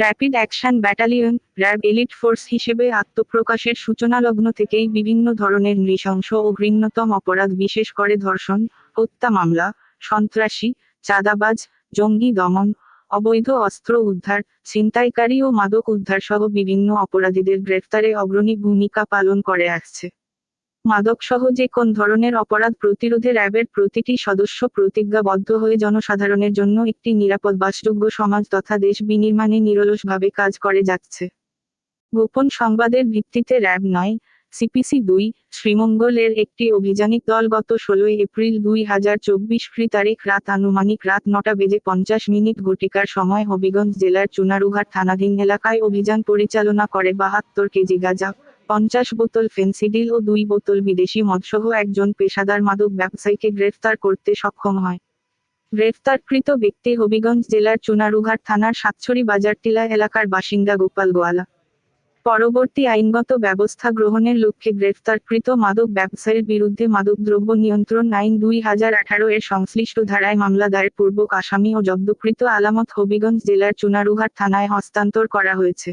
Rapid action battalion RAB elite force হিসেবে আত্মপ্রকাশের সূচনালগ্ন থেকেই বিভিন্ন ধরনের নৃশংস ও ঘৃণ্যতম অপরাধ বিশেষ করে ধর্ষণ, হত্যা মামলা, সন্ত্রাসী, চাঁদাবাজ, জঙ্গি দমন, অবৈধ অস্ত্র উদ্ধার, ছিনতাইকারী ও মাদক উদ্ধার সহ বিভিন্ন অপরাধীদের গ্রেফতারে অগ্রণী ভূমিকা পালন করে আসছে। মাদকসহ যে কোন ধরনের অপরাধ প্রতিরোধে র্যাবের প্রতিটি সদস্য প্রতিজ্ঞাবদ্ধ হয়ে জনসাধারণের জন্য একটি নিরাপদ বাসযোগ্য সমাজ তথা দেশ বিনির্মাণে নিরলসভাবে কাজ করে যাচ্ছে। গোপন সংবাদের ভিত্তিতে র্যাব নয়, সিপিসি দুই, শ্রীমঙ্গলের একটি অভিযানিক দল গত ষোলোই এপ্রিল দুই হাজার চব্বিশ ফ্রি তারিখ রাত আনুমানিক রাত নটা বেজে পঞ্চাশ মিনিট ঘটিকার সময় হবিগঞ্জ জেলার চুনারুঘাট থানাধীন এলাকায় অভিযান পরিচালনা করে বাহাত্তর কেজি গাঁজা পঞ্চাশ বোতল ফেন্সিডিল ও দুই বোতল বিদেশি মদসহ একজন পেশাদার মাদক ব্যবসায়ীকে গ্রেফতার করতে সক্ষম হয়। গ্রেফতারকৃত ব্যক্তি হবিগঞ্জ জেলার চুনারুঘাট থানার সাতছড়ি বাজারটিলা এলাকার বাসিন্দা গোপাল গোয়ালা। পরবর্তী আইনগত ব্যবস্থা গ্রহণের লক্ষ্যে গ্রেফতারকৃত মাদক ব্যবসায়ীর বিরুদ্ধে মাদকদ্রব্য নিয়ন্ত্রণ আইন দুই হাজার আঠারো এর সংশ্লিষ্ট ধারায় মামলা দায়ের পূর্বক আসামি ও জব্দকৃত আলামত হবিগঞ্জ জেলার চুনারুঘাট থানায় হস্তান্তর করা হয়েছে।